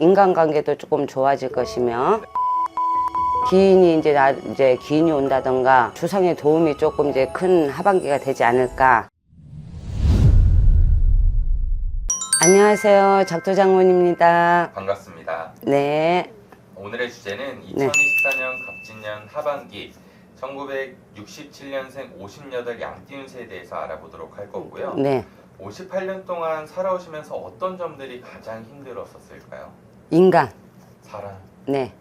인간관계도 조금 좋아질 것이며 기인이 이제 나 이제 기인이 온다던가 조상의 도움이 조금 이제 큰 하반기가 되지 않을까. 안녕하세요, 작두장모입니다. 반갑습니다. 네, 오늘의 주제는 네. 2024년 갑진년 하반기 1967년생 58 양띠운세에 대해서 알아보도록 할 거고요. 네, 58년 동안 살아오시면서 어떤 점들이 가장 힘들었었을까요? 인간. 사람. 네,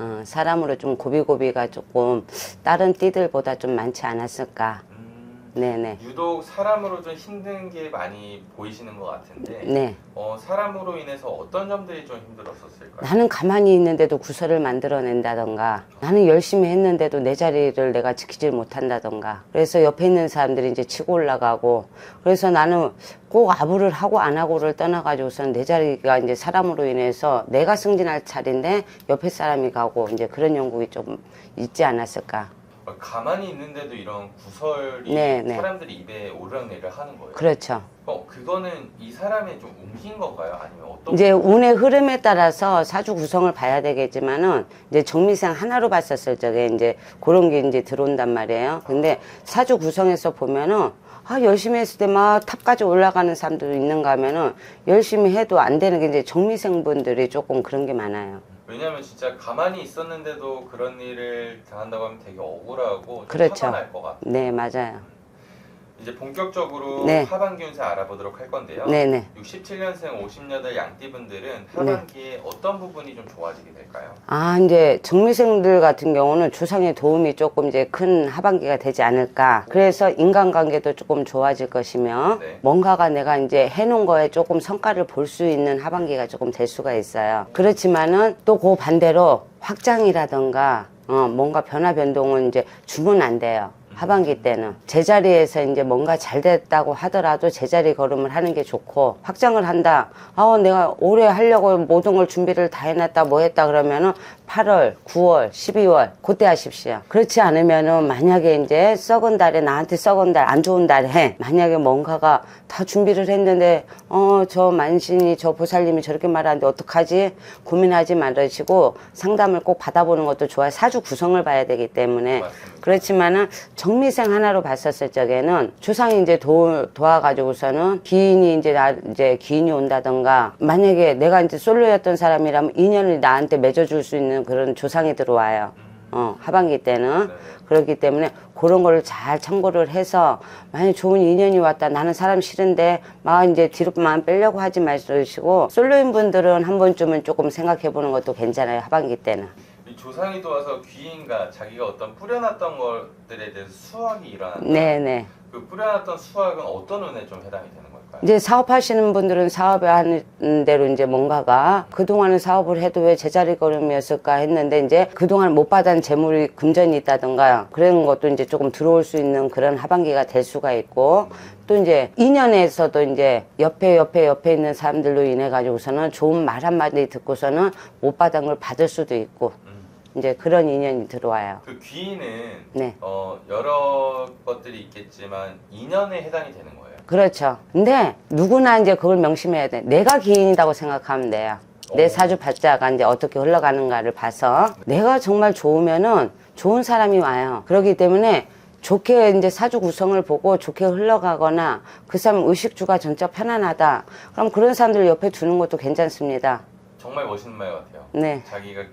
음, 어, 사람으로 좀 고비고비가 조금 다른 띠들보다 좀 많지 않았을까. 음, 네, 네, 유독 사람으로 좀 힘든 게 많이 보이시는 것 같은데 네. 어, 사람으로 인해서 어떤 점들이 좀 힘들었었을까요? 나는 가만히 있는데도 구설을 만들어낸다던가 나는 열심히 했는데도 내 자리를 내가 지키질 못한다던가 그래서 옆에 있는 사람들이 이제 치고 올라가고 그래서 나는 꼭 아부를 하고 안 하고를 떠나가지고선 내 자리가 이제 사람으로 인해서 내가 승진할 차례인데 옆에 사람이 가고 이제 그런 영국이 좀 있지 않았을까 어, 가만히 있는데도 이런 구설이 네, 네. 사람들이 입에 오르락내리락 하는 거예요. 그렇죠 어, 그거는 이 사람의 좀 운긴 건가요? 아니면 어떤 이제 운의 흐름에 따라서 사주 구성을 봐야 되겠지만은 이제 정미생 하나로 봤었을 적에 이제 그런 게 이제 들어온단 말이에요. 근데 사주 구성에서 보면은 아 열심히 했을 때 막 탑까지 올라가는 사람들도 있는가 하면은 열심히 해도 안 되는 게 이제 정미생 분들이 조금 그런 게 많아요. 왜냐면 진짜 가만히 있었는데도 그런 일을 당한다고 하면 되게 억울하고 좀 그렇죠. 화가 날 것 같아요. 네 맞아요. 이제 본격적으로 네. 하반기 운세 알아보도록 할 건데요. 네네. 67년생 58 양띠분들은 하반기에 어떤 부분이 좀 좋아지게 될까요? 아, 이제 정미생들 같은 경우는 조상의 도움이 조금 이제 큰 하반기가 되지 않을까. 그래서 인간관계도 조금 좋아질 것이며 네. 뭔가가 내가 이제 해놓은 거에 조금 성과를 볼 수 있는 하반기가 조금 될 수가 있어요. 그렇지만은 또 그 반대로 확장이라던가 어, 뭔가 변화 변동은 이제 주면 안 돼요. 하반기 때는 제자리에서 이제 뭔가 잘 됐다고 하더라도 제자리 걸음을 하는 게 좋고 확장을 한다. 아, 내가 올해 하려고 모든 걸 준비를 다 해놨다 뭐 했다 그러면은 8월, 9월, 12월 그때 하십시오. 그렇지 않으면은 만약에 이제 썩은 달에 나한테 썩은 달 안 좋은 달에 만약에 뭔가가 다 준비를 했는데 어 저 만신이 저 보살님이 저렇게 말하는데 어떡하지 고민하지 말으시고 상담을 꼭 받아보는 것도 좋아요. 사주 구성을 봐야 되기 때문에. 그렇지만은 정 미생 하나로 봤었을 적에는 조상이 이제 도, 도와가지고서는 기인이 이제 나 이제 기인이 온다던가 만약에 내가 이제 솔로였던 사람이라면 인연을 나한테 맺어줄 수 있는 그런 조상이 들어와요. 어 하반기 때는 네. 그렇기 때문에 그런 거를 잘 참고를 해서 만약 좋은 인연이 왔다 나는 사람 싫은데 막 이제 뒤로만 빼려고 하지 마시고 솔로인 분들은 한 번쯤은 조금 생각해 보는 것도 괜찮아요 하반기 때는. 이 조상이 도 와서 귀인과 자기가 어떤 뿌려놨던 것들에 대해서 수확이 일어난다. 네네. 그 뿌려놨던 수확은 어떤 운에 좀 해당이 되는 걸까요? 이제 사업하시는 분들은 사업에 하는 대로 이제 뭔가가 그동안은 사업을 해도 왜 제자리 걸음이었을까 했는데 이제 그동안 못 받은 재물이 금전이 있다던가 그런 것도 이제 조금 들어올 수 있는 그런 하반기가 될 수가 있고 또 이제 인연에서도 이제 옆에 옆에 옆에 있는 사람들로 인해 가지고서는 좋은 말 한마디 듣고서는 못 받은 걸 받을 수도 있고 음. 이제 그런 인연이 들어와요. 그 귀인은 네. 어, 여러 것들이 있겠지만 인연에 해당이 되는 거예요. 그렇죠. 근데 누구나 이제 그걸 명심해야 돼. 내가 기인이라고 생각하면 돼요. 내 어. 사주 발자가 이제 어떻게 흘러가는가를 봐서 내가 정말 좋으면은 좋은 사람이 와요. 그렇기 때문에 좋게 이제 사주 구성을 보고 좋게 흘러가거나 그 사람 의식주가 전짜 편안하다. 그럼 그런 사람들 옆에 두는 것도 괜찮습니다. 정말 멋있는 말 같아요. 네. 자기가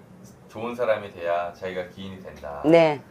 좋은 사람이 돼야 자기가 기인이 된다. 네.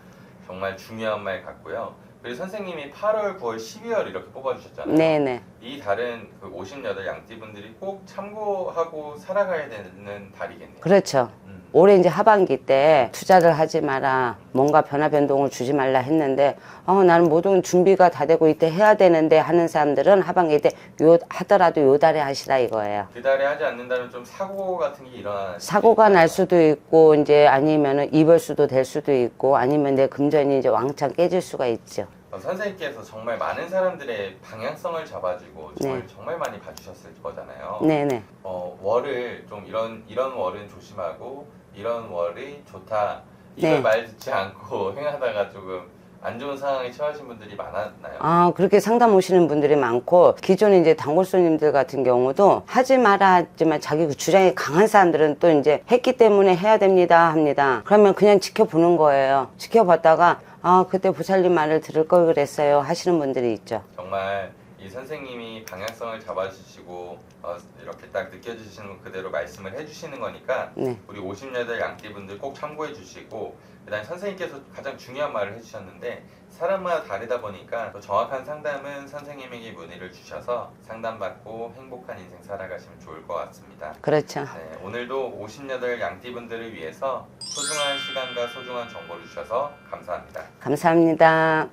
정말 중요한 말 같고요. 그리고 선생님이 8월, 9월, 12월 이렇게 뽑아주셨잖아요. 네네. 이 달은 그 58 양띠분들이 꼭 참고하고 살아가야 되는 달이겠네요. 그렇죠. 음. 올해 이제 하반기 때 투자를 하지 마라. 뭔가 변화 변동을 주지 말라 했는데, 어, 나는 모든 준비가 다 되고 이때 해야 되는데 하는 사람들은 하반기 때 요, 하더라도 요 달에 하시라 이거예요. 그 달에 하지 않는다면 좀 사고 같은 게 일어나. 사고가 날 수도 있고, 이제 아니면은 입을 수도 될 수도 있고, 아니면 내 금전이 이제 왕창 깨질 수가 있죠. 어, 선생님께서 정말 많은 사람들의 방향성을 잡아주고 정말 네. 정말 많이 봐주셨을 거잖아요. 네네. 어, 월을 좀 이런 이런 월은 조심하고 이런 월이 좋다. 이걸 네. 말 듣지 않고 행하다가 조금 안 좋은 상황에 처하신 분들이 많았나요? 아, 그렇게 상담 오시는 분들이 많고, 기존에 이제 단골 손님들 같은 경우도 하지 마라 하지만 자기 그 주장이 강한 사람들은 또 이제 했기 때문에 해야 됩니다 합니다. 그러면 그냥 지켜보는 거예요. 지켜봤다가, 아, 그때 보살님 말을 들을 걸 그랬어요 하시는 분들이 있죠. 정말 이 선생님이 방향성을 잡아주시고 어, 이렇게 딱 느껴지시는 거 그대로 말씀을 해주시는 거니까 네. 우리 58 양띠분들 꼭 참고해 주시고 그다음에 선생님께서 가장 중요한 말을 해주셨는데 사람마다 다르다 보니까 더 정확한 상담은 선생님에게 문의를 주셔서 상담받고 행복한 인생 살아가시면 좋을 것 같습니다. 그렇죠. 네, 오늘도 58 양띠분들을 위해서 소중한 시간과 소중한 정보를 주셔서 감사합니다. 감사합니다.